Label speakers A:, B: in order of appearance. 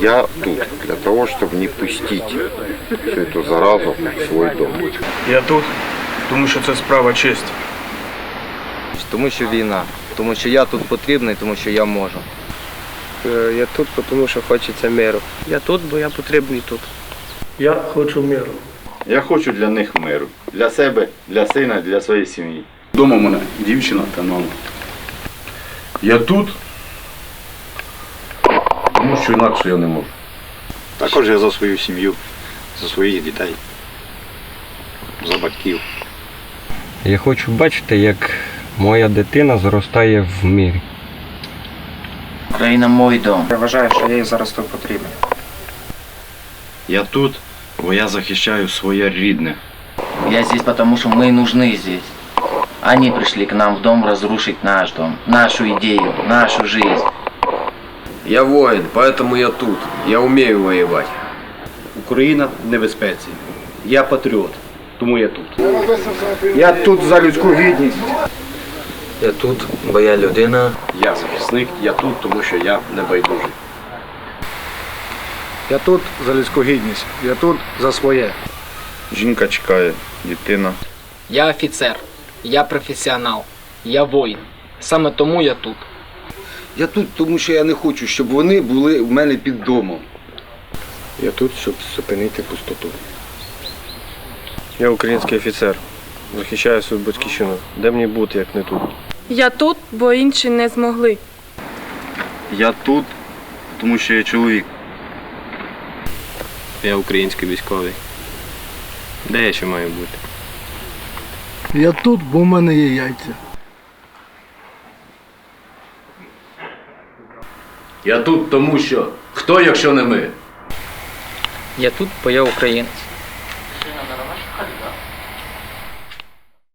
A: Я тут для того, чтобы не пустить всю эту заразу в свой дом.
B: Я тут, тому що це справа честі.
C: Тому що війна, тому що я тут потрібний, тому що я можу.
D: Е, Я тут, тому що хочеться миру. Я тут, бо я потрібний тут.
B: Я хочу миру.
E: Я хочу для них миру. Для себе, для сина, для своєї сім'ї.
F: Дома в мене дівчина та мама. Я тут, що інакше я не можу.
E: Також я за свою сім'ю, за своїх дітей, за батьків.
G: Я хочу бачити, як моя дитина зростає в мирі.
H: Україна мой дом.
D: Я вважаю, що я їй зараз тут потрібен.
E: Я тут, бо я захищаю своє рідне.
H: Я здесь потому, что мы нужны здесь. Они пришли к нам в дом разрушить наш дом, нашу идею, нашу жизнь.
I: Я воїн, поэтому я тут. Я вмію воювати.
F: Україна в небезпеці. Я патріот, тому я тут.
D: Я тут за людську гідність.
C: Я тут, бо я людина.
F: Я захисник, я тут, тому що я небайдужий.
D: Я тут за людську гідність. Я тут за своє.
E: Жінка чекає, дитина.
J: Я офіцер, я професіонал, я воїн. Саме тому я тут.
I: Я тут, тому що я не хочу, щоб вони були в мене під домом.
D: Я тут, щоб зупинити пустоту. Я український офіцер. Захищаю свою батьківщину. Де мені бути, як не тут?
K: Я тут, бо інші не змогли.
E: Я тут, тому що я чоловік.
D: Я український військовий. Де я ще маю бути?
L: Я тут, бо в мене є яйця.
F: Я тут, тому що хто, якщо не ми?
J: Я тут, бо я українець.